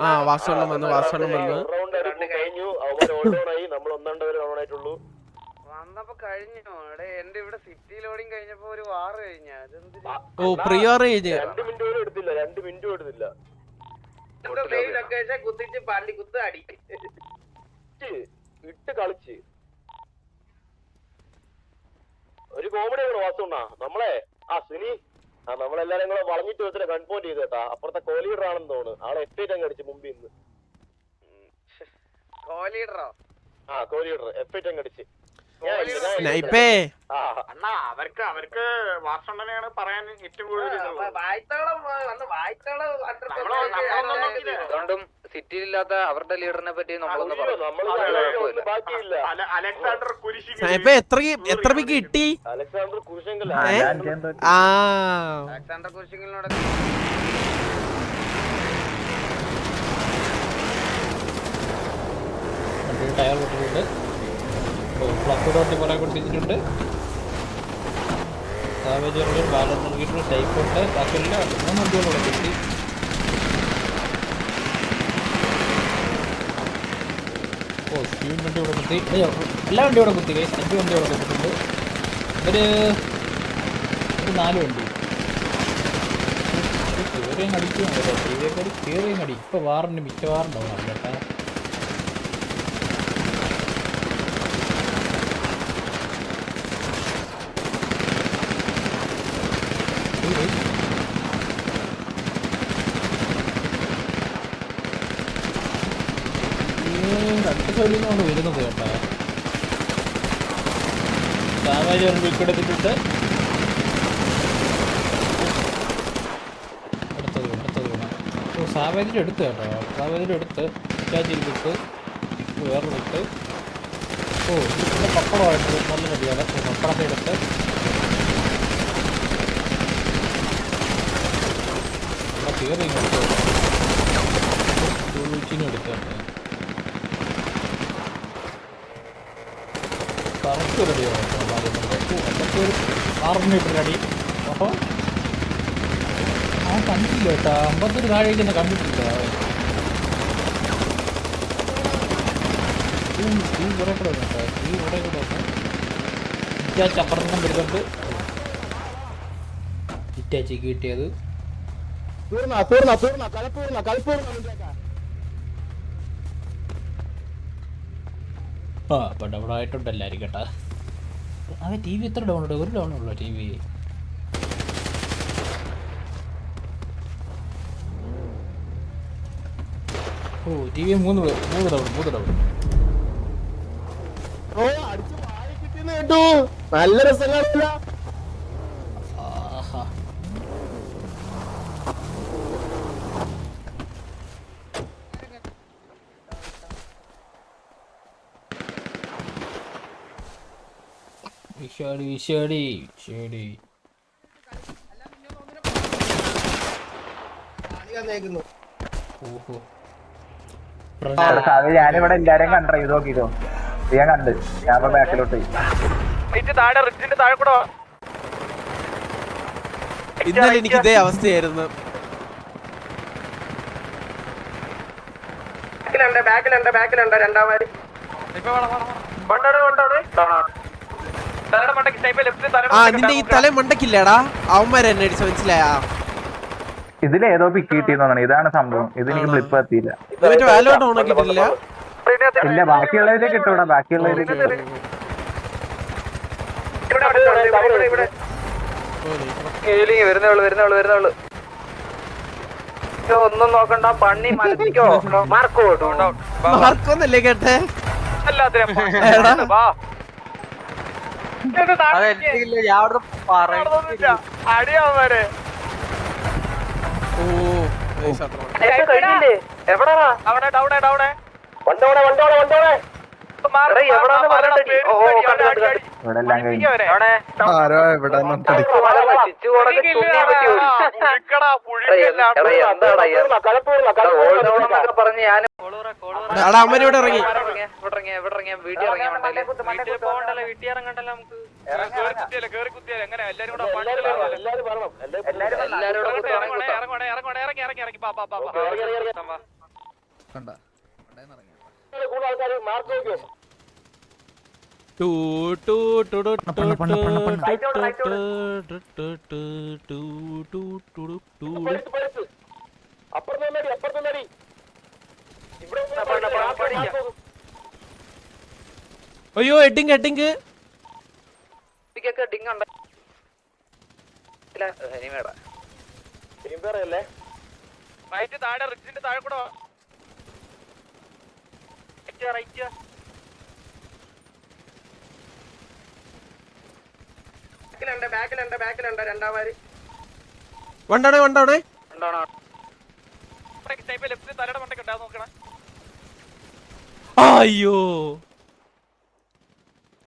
ആ വാസവണ്ണം വന്നു വാസവണ്ണം വന്നു. കഴിഞ്ഞു. അവന്മാർ ഓൾഡൗൺ ആയി. നമ്മൾ ഒന്നാണ്ട് പേര് ഡൗൺ ആയിട്ടുള്ളൂ. വന്നപ്പോ കഴിഞ്ഞു. എടേ എന്റെ ഇവിടെ സിറ്റി ലോഡിങ് കഴിഞ്ഞപ്പോ ഒരു വാറ് കഴിഞ്ഞ. ഓ പ്രിയോർ കഴിഞ്ഞ്. രണ്ട് മിനിറ്റ് പോലും എടുത്തില്ല. രണ്ട് മിനിറ്റ് എടുത്തില്ല. കുത്തിച്ച് പാണ്ടി കുത്ത് അടി. ഇട്ട് കളിച്ച്. ഒരു കോമഡി ആണ് വാസുണ്ണ നമ്മളെ ആ സിനി ആ നമ്മളെല്ലാരും കൂടെ വളഞ്ഞിട്ട് വെച്ചിട്ട് കൺഫോൺ ചെയ്ത് കേട്ടാ. അപ്പുറത്തെ കോലീഡർ ആണെന്ന് തോന്നുന്നു. ആളെ എഫ്ഐറ്റ് അങ്ങ് അടിച്ച് മുമ്പിൽ നിന്ന്. കോലീഡറോ ആ കോലീഡർ എഫ് അങ്ങ് അടിച്ച്. അണ്ണാ അവർക്ക് അവർക്ക് വാസണ്ണനെയാണ് പറയാൻ ഏറ്റവും കൂടുതൽ സിറ്റിയിലില്ലാത്ത അവരുടെ ലീഡറിനെ പറ്റി നമ്മളൊന്ന് അലക്സാണ്ടർ കുരിശി സ്നൈപ്പേ എത്ര എത്ര പിക്ക് കിട്ടി? അലക്സാണ്ടർ? ആ അലക്സാണ്ടർ കുരിശിങ്ങിനോട് വണ്ടി ടയർ പൊട്ടിയിട്ടുണ്ട്. പ്ലസ് ഡോട്ടി കുറെ കൊണ്ടിട്ടുണ്ട് സാവേജ് പറഞ്ഞൊരു ബാലൻസ് നൽകിയിട്ടുണ്ട് ടൈപ്പ് ഉണ്ട്. ബാക്കിയെല്ലാം മൂന്ന് വണ്ടികളോടെ കിട്ടി. ഓ സ്പീഡ് വണ്ടി ഇവിടെ കുത്തി എല്ലാ വണ്ടിയും ഇവിടെ കുത്തി. അഞ്ച് വണ്ടി ഇവിടെ കുത്തിയിട്ടുണ്ട് ഒരു നാല് വണ്ടി. കയറിയും ടിവിയേക്കാർ കയറിയും അടി ഇപ്പോൾ വാറിന് മിക്കവാറുണ്ടാവും കേട്ടോ. രണ്ട് സൈഡിൽ നിന്നാണ് വരുന്നത് കേട്ടോ. അടുത്തത് വേണം, അടുത്തത് ഓ സാവേജിന്റെ എടുത്ത് കേട്ടോ. സാവേജിന്റെ എടുത്ത് ഇറ്റാച്ചിയിൽ വിട്ട് വേറെ വിട്ട് ഓ ഇതിന്റെ പപ്പടമായിട്ട് നല്ല റെഡിയാണ് പപ്പടത്തെ എടുത്ത്. കയറി ഇങ്ങോട്ട് ചൂച്ചിനും എടുത്തിട്ടുണ്ട് കറക്റ്റ് ഒരു ആറ് മീറ്റർ അടി അപ്പോൾ ആ കണ്ടില്ല കേട്ടോ അമ്പത്തൊരു താഴേക്ക് തന്നെ കണ്ടിട്ടില്ല ഈ കുറേ കൂടെ കേട്ടോ ഈ കൂടെ ഇറ്റാച്ച് അപ്പുറത്തും വരുന്നുണ്ട് ഇറ്റാച്ച് കിട്ടിയത് തീർന്നാ തീർന്നാ തീർന്നാ കലപ്പൂർന്നാ കളിപ്പൂർന്ന ആ അപ്പം ഡൗൺ ആയിട്ടുണ്ട് എല്ലാവരും അതെ ടി വി എത്ര ഡൗൺ ഉണ്ട് ഒരു ഡൗൺ ഉള്ളൂ T V O T V മൂന്ന് മൂന്ന് ഡൗൺ മൂന്ന് ഡൗൺ നല്ല രസം വിഷാടി വിഷാടി വിഷാടി ഓഹോ. ഞാനിവിടെ എല്ലാരെയും കണ്ടോ. ഇത് നോക്കിട്ടോ ഞാൻ കണ്ട്. ഞാൻ ബാക്കിലോട്ട് പോയി. താഴെ റിച്ചിന്റെ താഴെ കൂടെ ഇന്നലെ എനിക്ക് ഇതേ അവസ്ഥയായിരുന്നു. ബാക്കിലുണ്ട് ബാക്കിലുണ്ട് ബാക്കിലുണ്ട്. രണ്ടാമത്. ആ നിന്റെ ഈ തല മണ്ടക്കില്ലടാ അവന്മാരെ എന്നെ അടിച്ച് മനസ്സിലായാ ഇതിലേതോ പിക്ക് കിട്ടിയെന്നാണ് ഇതാണ് സംഭവം ഇതിന് ക്ലിപ്പ് എത്തിയില്ല വാലോട്ട് ഇല്ല ബാക്കിയുള്ളവരെ കിട്ടൂടാ ബാക്കിയുള്ളവരെ ഒന്നും നോക്കണ്ട പണ്ണി മനസ്സിക്കോ മാർക്കോ മാർക്കൊന്നല്ലേ കേട്ടെ ഞാൻ അവിടെ പറയുന്നില്ല അടിയാവരെ ഓ എവിടാ അവിടെ ഡൗണേ ഡൗണേ വണ്ടോടെ വണ്ടോടെ വണ്ടോടെ. എവിടാന്ന് പറഞ്ഞിട്ട് ഓ കണ്ടു കണ്ടു ഇവിടെ എല്ലാം കഴിഞ്ഞു ആരോ ഇവിടെ ഇവിടെ ഇറങ്ങി വീട്ടിൽ ഇറങ്ങണ്ടല്ലോ നമുക്ക് ഇറങ്ങി ഇറങ്ങി ഇറങ്ങി അയ്യോ എഡിങ് എഡിങ് താഴെ താഴെ കൂടെ റൈറ്റ് റൈറ്റ് ബാക്കിലുണ്ട് ബാക്കിലുണ്ട് ബാക്കിലുണ്ട്. രണ്ടാമാര് വണ്ടാണ് വണ്ടാണ് അയ്യോ.